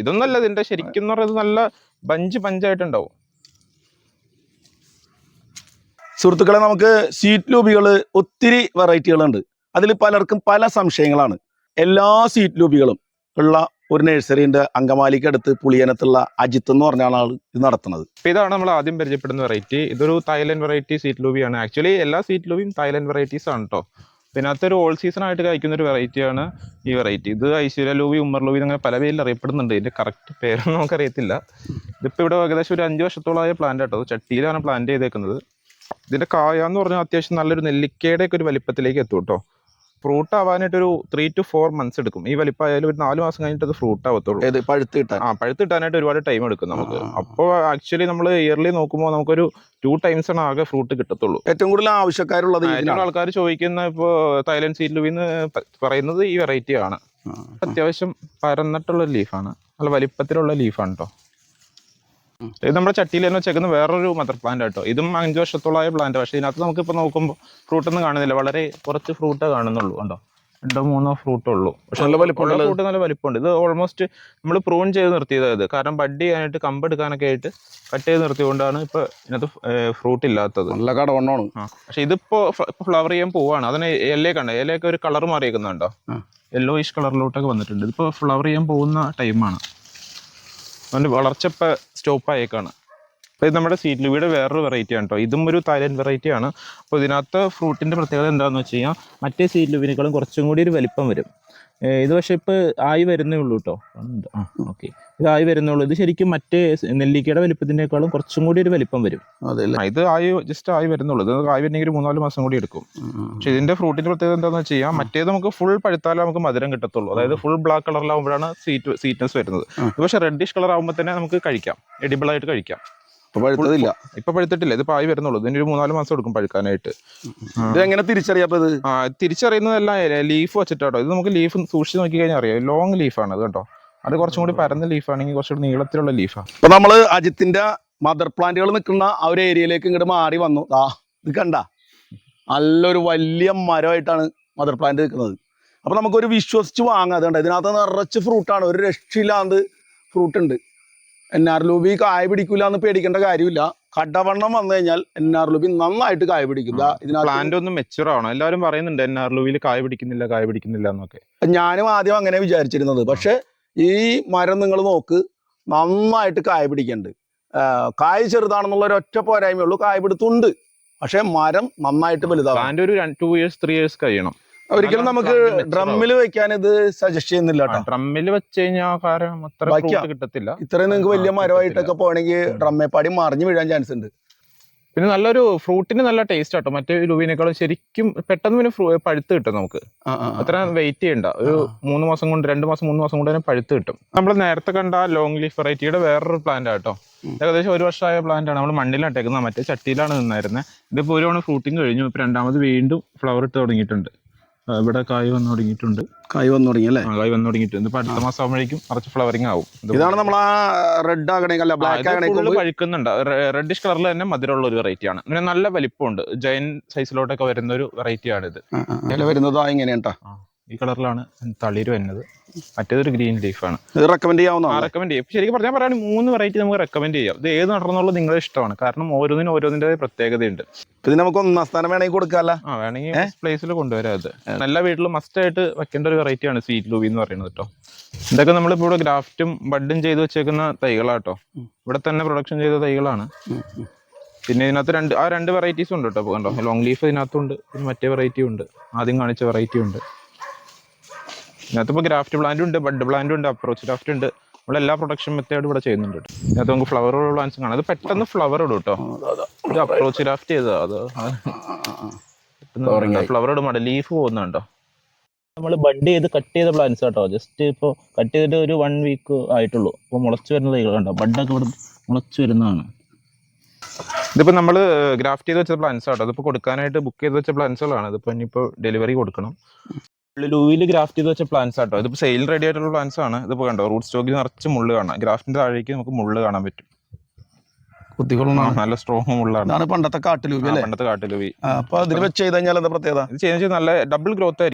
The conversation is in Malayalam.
ഇതൊന്നല്ല ഇതിന്റെ ശരിക്കും എന്ന് പറയുന്നത് നല്ല ബഞ്ച് പഞ്ചായിട്ടുണ്ടാവും സുഹൃത്തുക്കളെ നമുക്ക് സീറ്റ് ലൂബികൾ ഒത്തിരി വെറൈറ്റികളുണ്ട്. അതിൽ പലർക്കും പല സംശയങ്ങളാണ്. എല്ലാ സീറ്റ് ലൂബികളും ഉള്ള ഒരു നഴ്സറിന്റെ അങ്കമാലിക്കടുത്ത് പുളിയനത്തുള്ള അജിത്ത് എന്ന് പറഞ്ഞ ആളാണ് ഇത് നടത്തുന്നത്. ഇതാണ് നമ്മൾ ആദ്യം പരിചയപ്പെടുന്ന വെറൈറ്റി. ഇതൊരു തായ്ലൻഡ് വെറൈറ്റി സീറ്റ് ലൂബിയാണ്. ആക്ച്വലി എല്ലാ സീറ്റ് ലൂബിയും തായ്ലൻഡ് വെറൈറ്റീസ് ആണ് കേട്ടോ ഇതിനകത്തൊരു ഓൾ സീസൺ ആയിട്ട് കഴിക്കുന്ന ഒരു വെറൈറ്റിയാണ് ഈ വെറൈറ്റി ഇത് ഐശ്വര്യ ലൂബി ഉമ്മർ ലൂബി അങ്ങനെ പല പേരിൽ അറിയപ്പെടുന്നുണ്ട്. ഇതിന്റെ കറക്റ്റ് പേരൊന്നും നമുക്കറിയത്തില്ല. ഇതിപ്പോൾ ഇവിടെ ഏകദേശം ഒരു അഞ്ച് വർഷത്തോളമായ പ്ലാന്റ് അത് ചട്ടിയിലാണ് പ്ലാന്റ് ചെയ്തേക്കുന്നത്. ഇതിന്റെ കായ എന്ന് പറഞ്ഞാൽ അത്യാവശ്യം നല്ലൊരു നെല്ലിക്കയുടെ ഒക്കെ ഒരു വലിപ്പത്തിലേക്ക് എത്തും കേട്ടോ ഫ്രൂട്ട് ആവാനായിട്ട് ഒരു ത്രീ ടു ഫോർ മന്ത്സ് എടുക്കും. ഈ വലിപ്പമായാലും ഒരു നാല് മാസം കഴിഞ്ഞിട്ട് അത് ഫ്രൂട്ട് ആവത്തുള്ളൂ. ഏത് പഴുത്ത് കിട്ടാൻ? ആ പഴുത്ത് കിട്ടാനായിട്ട് ഒരുപാട് ടൈം എടുക്കും നമുക്ക്. അപ്പോൾ ആക്ച്വലി നമ്മൾ ഇയർലി നോക്കുമ്പോൾ നമുക്കൊരു ടു ടൈംസ് ആണ് ആകെ ഫ്രൂട്ട് കിട്ടത്തുള്ളൂ. ഏറ്റവും കൂടുതൽ ആവശ്യക്കാരുള്ളത് ആൾക്കാർ ചോദിക്കുന്ന ഇപ്പോൾ തൈലൻഡ് സീറ്റ് എന്ന് പറയുന്നത് ഈ വെറൈറ്റി ആണ്. അത്യാവശ്യം പരന്നിട്ടുള്ള ലീഫാണ് നല്ല വലിപ്പത്തിലുള്ള ലീഫാണ് കേട്ടോ. ഇത് നമ്മുടെ ചട്ടിയിൽ തന്നെ വെച്ചേക്കുന്ന വേറൊരു മദർ പ്ലാന്റ് കേട്ടോ ഇതും അഞ്ച് വർഷത്തോളമായ പ്ലാന്റ് പക്ഷേ ഇതിനകത്ത് നമുക്ക് ഇപ്പോൾ നോക്കുമ്പോൾ ഫ്രൂട്ട് ഒന്നും കാണുന്നില്ല. വളരെ കുറച്ച് ഫ്രൂട്ടേ കാണുന്നുള്ളൂ കണ്ടോ? രണ്ടോ മൂന്നോ ഫ്രൂട്ട് ഉള്ളൂ. പക്ഷെ നല്ല വലിപ്പമുള്ള ഫ്രൂട്ട് നല്ല വലിപ്പമുണ്ട്. ഇത് ഓൾമോസ്റ്റ് നമ്മൾ പ്രൂൺ ചെയ്ത് നിർത്തിയതായത് കാരണം ബഡ് ചെയ്യാനായിട്ട് കമ്പ് എടുക്കാനൊക്കെ ആയിട്ട് കട്ട് ചെയ്ത് നിർത്തിയതുകൊണ്ടാണ് ഇപ്പോൾ ഇതിനകത്ത് ഫ്രൂട്ട് ഇല്ലാത്തത്. നല്ല കടവണ്ണമാണ് ആ. പക്ഷെ ഇതിപ്പോ ഫ്ലവർ ചെയ്യാൻ പോവാണ്. അതിന് ഇലയൊക്കെ ഉണ്ട്. ഇലയൊക്കെ ഒരു കളർ മാറിയേക്കുന്നുണ്ടോ. യെല്ലോയിഷ് കളറിലോട്ടൊക്കെ വന്നിട്ടുണ്ട്. ഇതിപ്പോ ഫ്ലവർ ചെയ്യാൻ പോകുന്ന ടൈമാണ് അതിന്റെ വളർച്ച ഇപ്പൊ സ്റ്റോപ്പ് ആയേക്കാണ് അപ്പോൾ ഇത് നമ്മുടെ സീറ്റ് ലുവിയുടെ വേറൊരു വെറൈറ്റി ആണ് കേട്ടോ ഇതും ഒരു തായ്ലൻഡ് വെറൈറ്റി ആണ്. അപ്പോൾ ഇതിനകത്ത് ഫ്രൂട്ടിന്റെ പ്രത്യേകത എന്താണെന്ന് വെച്ച് കഴിഞ്ഞാൽ മറ്റേ സീറ്റ് ലുവിനേക്കാളും കുറച്ചും കൂടി ഒരു വലിപ്പം വരും. ഇത് പക്ഷേ ഇപ്പോൾ ആയി വരുന്നേ ഉള്ളൂ കേട്ടോ. ആ ഓക്കെ. ഇത് ആയി വരുന്നേ ഉള്ളൂ. ഇത് ശരിക്കും മറ്റേ നെല്ലിക്കയുടെ വലിപ്പത്തിനേക്കാളും കുറച്ചും കൂടി ഒരു വലിപ്പം വരും. അതെ ഇത് ആയി ജസ്റ്റ് ആയി വരുന്നുള്ളൂ ഇത് ആയി വരണമെങ്കിൽ മൂന്നാൽ മാസം കൂടി എടുക്കും. പക്ഷെ ഇതിന്റെ ഫ്രൂട്ടിന്റെ പ്രത്യേകത എന്താണെന്ന് വെച്ച് കഴിഞ്ഞാൽ മറ്റേത് നമുക്ക് ഫുൾ പഴുത്താലേ നമുക്ക് മധുരം കിട്ടത്തുള്ളൂ. അതായത് ഫുൾ ബ്ലാക്ക് കളറിലാവുമ്പോഴാണ് സീറ്റ് സ്വീറ്റ്നസ് വരുന്നത്. പക്ഷെ റെഡിഷ് കളർ ആകുമ്പോൾ തന്നെ നമുക്ക് കഴിക്കാം. എഡിബിൾ ആയിട്ട് കഴിക്കാം. ഇപ്പൊ പഴുത്തതില്ല. ഇപ്പൊ പഴുത്തിട്ടില്ല. ഇത് പായി വരുന്നുള്ളൂ. ഇതിന് ഒരു മൂന്നാൽ മാസം എടുക്കും പഴുക്കാനായിട്ട്. ഇത് എങ്ങനെ തിരിച്ചറിയാപ്പത് ആ തിരിച്ചറിയുന്നതല്ല ലീഫ് വെച്ചിട്ടാട്ടോ. ഇത് നമുക്ക് ലീഫ് സൂക്ഷിച്ച് നോക്കി കഴിഞ്ഞാൽ അറിയാം. ലോങ് ലീഫാണ് അത് കേട്ടോ അത് കുറച്ചും കൂടി പരന്ന ലീഫാണെങ്കിൽ കുറച്ചുകൂടി നീളത്തിലുള്ള ലീഫാണ് ഇപ്പൊ നമ്മൾ അജിത്തിന്റെ മദർ പ്ലാന്റുകൾ നിൽക്കുന്ന ആ ഒരു ഏരിയയിലേക്ക് ഇങ്ങോട്ട് മാറി വന്നു. ആ ഇത് കണ്ട? നല്ലൊരു വലിയ മരമായിട്ടാണ് മദർ പ്ലാന്റ് നിൽക്കുന്നത്. അപ്പൊ നമുക്കൊരു വിശ്വസിച്ച് വാങ്ങാം. അതുകൊണ്ട് ഇതിനകത്ത് നിറച്ച് ഫ്രൂട്ടാണ് ഒരു രക്ഷയില്ലാണ്ട് ഫ്രൂട്ട് ഉണ്ട്. എൻ ആർ ലൂബി കായ പിടിക്കൂല എന്ന് പേടിക്കേണ്ട കാര്യമില്ല. കടവണ്ണം വന്നു കഴിഞ്ഞാൽ എൻ ആർ ലൂബി നന്നായിട്ട് കായ പിടിക്കില്ല പ്ലാന്റ് ഒന്നും മെച്ചുവർ ആവണം. എല്ലാവരും പറയുന്നുണ്ട് എൻ ആർ ലൂബിയിൽ കായ പിടിക്കുന്നില്ല കായ പിടിക്കുന്നില്ല എന്നൊക്കെ. ഞാനും ആദ്യം അങ്ങനെ വിചാരിച്ചിരുന്നത്. പക്ഷെ ഈ മരം നിങ്ങൾ നോക്ക് നന്നായിട്ട് കായ പിടിക്കുന്നുണ്ട് ആ, കായ ചെറുതാണെന്നുള്ള ഒരു ഒറ്റ പോരായ്മയേ ഉള്ളൂ. കായ പിടുത്തുണ്ട് പക്ഷെ മരം നന്നായിട്ട് വലുതാവും പ്ലാന്റ് ഒരു ടു ഇയേഴ്സ് ത്രീ ഇയേഴ്സ് കഴിയണം. ഒരിക്കലും നമുക്ക് ഡ്രമ്മിൽ വെക്കാൻ ഇത് സജസ്റ്റ് ചെയ്യുന്നില്ല ഡ്രമ്മിൽ വെച്ച് കഴിഞ്ഞാൽ കാരണം അത്ര കിട്ടത്തില്ല. ഇത്രയും നിങ്ങൾക്ക് വലിയ മരമായിട്ടൊക്കെ പോകണമെങ്കിൽ ഡ്രമ്മേപ്പാടി മറിഞ്ഞു വീഴാൻ ചാൻസ് ഉണ്ട്. പിന്നെ നല്ലൊരു ഫ്രൂട്ടിന് നല്ല ടേസ്റ്റ് ആട്ടോ മറ്റേ ലുവിനേക്കാളും ശരിക്കും പെട്ടെന്ന് പിന്നെ പഴുത്ത് കിട്ടും നമുക്ക്. അത്ര വെയിറ്റ് ചെയ്യണ്ട. ഒരു മൂന്ന് മാസം കൊണ്ട് രണ്ട് മാസം മൂന്ന് മാസം കൊണ്ട് തന്നെ പഴുത്ത് കിട്ടും. നമ്മൾ നേരത്തെ കണ്ട ലോങ് ലീഫ് വെറൈറ്റിയുടെ വേറൊരു പ്ലാന്റ് ആട്ടോ ഏകദേശം ഒരു വർഷമായ പ്ലാന്റ് ആണ്. നമ്മൾ മണ്ണിലാട്ടേക്കുന്നത് മറ്റേ ചട്ടിയിലാണ് നിന്നായിരുന്നത് ഇതിപ്പോ ഒരു തവണ ഫ്രൂട്ടിങ് കഴിഞ്ഞു. ഇപ്പൊ രണ്ടാമത് വീണ്ടും ഫ്ലവർ ഇട്ട് തുടങ്ങിയിട്ടുണ്ട്. ഇവിടെ കായ് വന്നു തുടങ്ങിയിട്ടുണ്ട്. കായ് വന്നു തുടങ്ങി അല്ലേ? കായ് വന്നു തുടങ്ങിയിട്ടുണ്ട്. ഇപ്പൊ അടുത്ത മാസം ആകുമ്പോഴേക്കും കുറച്ച് ഫ്ലവറിംഗ് ആവും. ഇതാണ് നമ്മൾ ആ റെഡ് ആകണേ അല്ല ബ്ലാക്ക് ആകണേ പഴുക്കുന്നുണ്ട്. റെഡിഷ് കളറിൽ തന്നെ മധുരമുള്ള ഒരു വെറൈറ്റി ആണ്. ഇങ്ങനെ നല്ല വലിപ്പമുണ്ട്. ജയൻ സൈസിലോട്ടൊക്കെ വരുന്ന ഒരു വെറൈറ്റി ആണ് ഇത് ഇല വരുന്നത് ഇങ്ങനെയാണ്. ഈ കളറിലാണ് തളിര് വരുന്നത്. മറ്റേതൊരു ഗ്രീൻ ലീഫാണ് ഇത് റെക്കമെൻഡ് ചെയ്യാവുന്നതാണ്. റെക്കമെൻഡ് ചെയ്യും. ശരിക്കും പറഞ്ഞാൽ പറയുകയാണെങ്കിൽ മൂന്ന് വെറൈറ്റി നമുക്ക് റെക്കമെൻഡ് ചെയ്യാം. ഇത് ഏത് നടന്നുള്ളത് നിങ്ങളുടെ ഇഷ്ടമാണ്. കാരണം ഓരോന്നിനും ഓരോന്നിന്റെ പ്രത്യേകതയുണ്ട്. ഇത് നമുക്ക് ഒന്നാം സ്ഥാനം വേണമെങ്കിൽ കൊടുക്കാമല്ല ആ വേണമെങ്കിൽ പ്ലേസിൽ കൊണ്ടുവരാം അത്. നല്ല വീട്ടിലും മസ്റ്റ് ആയിട്ട് വെക്കേണ്ട ഒരു വെറൈറ്റിയാണ് സ്വീറ്റ് ലൂബി എന്ന് പറയുന്നത് കേട്ടോ ഇതൊക്കെ നമ്മളിപ്പോൾ ഇവിടെ ഗ്രാഫ്റ്റും ബഡും ചെയ്ത് വെച്ചേക്കുന്ന തൈകളാട്ടോ. ഇവിടെ തന്നെ പ്രൊഡക്ഷൻ ചെയ്ത തൈകളാണ്. പിന്നെ ഇതിനകത്ത് രണ്ട് ആ രണ്ട് വെറൈറ്റീസ് ഉണ്ട് കേട്ടോ കണ്ടോ? ലോങ് ലീഫ് ഇതിനകത്തുണ്ട് പിന്നെ മറ്റേ വെറൈറ്റി ഉണ്ട്. ആദ്യം കാണിച്ച വെറൈറ്റി ഉണ്ട്. ഇതിനകത്ത് ഇപ്പോൾ ഗ്രാഫ്റ്റ് പ്ലാന്റ് ഉണ്ട് ബഡ് പ്ലാന്റ് ഉണ്ട് അപ്രോച്ച് ഗ്രാഫ്റ്റ് ഉണ്ട്. നമ്മൾ എല്ലാ പ്രൊഡക്ഷൻ മെത്തേഡും ഇവിടെ ചെയ്യുന്നുണ്ട് കേട്ടോ ഇതിനകത്ത് നമുക്ക് ഫ്ലവർ പ്ലാന്റ്സ് കാണാം. അത് പെട്ടെന്ന് ഫ്ലവർ ഇടും കേട്ടോ ഇത് അപ്രോച്ച് ഗ്രാഫ്റ്റ് ചെയ്തതാ അത്. ഫ്ലവർ ഇടുമ്പോൾ ലീഫ് പോകുന്നുണ്ടോ നമ്മൾ ബഡ് ചെയ്ത് കട്ട് ചെയ്ത പ്ലാന്റ്സ് കേട്ടോ ജസ്റ്റ് ഇപ്പോൾ കട്ട് ചെയ്തിട്ട് ഒരു വൺ വീക്ക് ആയിട്ടുള്ളൂ. അപ്പോൾ മുളച്ച് വരുന്ന തൈകൾ കണ്ടോ? ബഡൊക്കെ ഇവിടെ മുളച്ച് വരുന്നതാണ്. ഇതിപ്പോൾ നമ്മൾ ഗ്രാഫ്റ്റ് ചെയ്ത് വെച്ച പ്ലാന്റ്സ് ആട്ടോ അതിപ്പോൾ കൊടുക്കാനായിട്ട് ബുക്ക് ചെയ്ത് വെച്ച പ്ലാന്റ്സുകളാണ് ഇതിപ്പോൾ ഇനിയിപ്പോൾ ഡെലിവറി കൊടുക്കണം. ലൂയിൽ ഗ്രാഫ്റ്റ് ചെയ്ത് വെച്ച പ്ലാന്റ്സ് ആട്ടോ. ഇതിപ്പോൾ സെയിൽ റെഡി ആയിട്ടുള്ള പ്ലാന്റ്സ് ആണ്. ഇതിപ്പോൾ കണ്ടോ റൂട്ട് സ്റ്റോക്കിൽ നിറച്ച് മുള്ള് കാണാം. ഗ്രാഫ്റ്റിന്റെ താഴേക്ക് നമുക്ക് മുള്ള് കാണാൻ പറ്റും. കുത്തിക്കൊള്ളണം നല്ല സ്ട്രോങ് മുള്ളാണ്. പണ്ടത്തെ കാട്ടിലൂബി അല്ലേ? പണ്ടത്തെ കാട്ടിലൂവി. ആ, അപ്പൊ അതിൽ വെച്ച് ചെയ്ത് കഴിഞ്ഞാൽ എന്താ പ്രത്യേകത? ഇത് ചെയ്യുന്ന നല്ല ഡബിൾ ഗ്രോത്ത് ആയിരിക്കും.